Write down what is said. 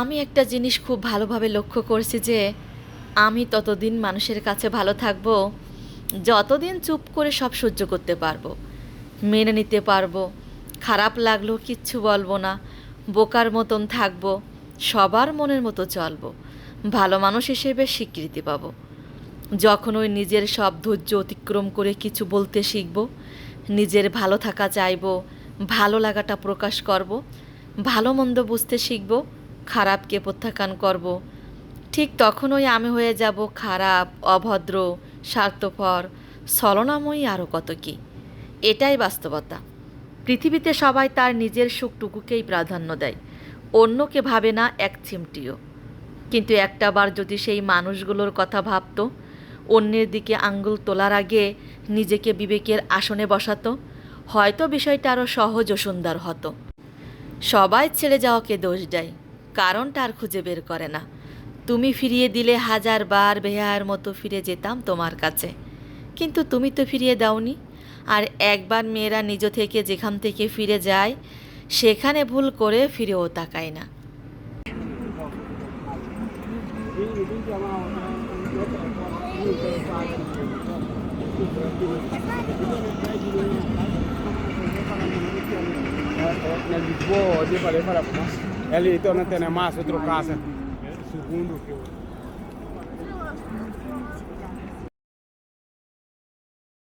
আমি একটা জিনিস খুব ভালোভাবে লক্ষ্য করছি যে আমি ততদিন মানুষের কাছে ভালো থাকব, যতদিন চুপ করে সব সহ্য করতে পারব, মেনে নিতে পারব, খারাপ লাগলেও কিচ্ছু বলব না, বোকার মতন থাকব, সবার মনের মতো চলবো, ভালো মানুষ হিসেবে স্বীকৃতি পাবো। যখন ওই নিজের সব ধৈর্য অতিক্রম করে কিছু বলতে শিখব, নিজের ভালো থাকা চাইব, ভালো লাগাটা প্রকাশ করব, ভালো মন্দ বুঝতে শিখব খারাপকে প্রত্যাখ্যান করব। ঠিক তখনই আমি হয়ে যাব খারাপ, অভদ্র, স্বার্থপর, ছলনাময়ী আরও কত কি। এটাই বাস্তবতা। পৃথিবীতে সবাই তার নিজের সুখটুকুকেই প্রাধান্য দেয়। অন্যকে ভাবে না এক চিমটিও। কিন্তু একটাবার যদি সেই মানুষগুলোর কথা ভাবতো, অন্যের দিকে আঙ্গুল তোলার আগে নিজেকে বিবেকের আসনে বসাতো, হয়তো বিষয়টা আরও সহজ ও সুন্দর হতো। সবাই ছেড়ে যাওয়াকে দোষ দেয়। কারণটা আর খুঁজে বের করে না। তুমি ফিরিয়ে দিলে হাজার বার বেহার মতো ফিরে যেতাম তোমার কাছে। কিন্তু তুমি তো ফিরিয়ে দাওনি। আর একবার মেয়েরা নিজ থেকে যেখান থেকে ফিরে যায়, সেখানে ভুল করে ফিরেও তাকায় না। Ele então não tem mais outro caso. Segundo que eu.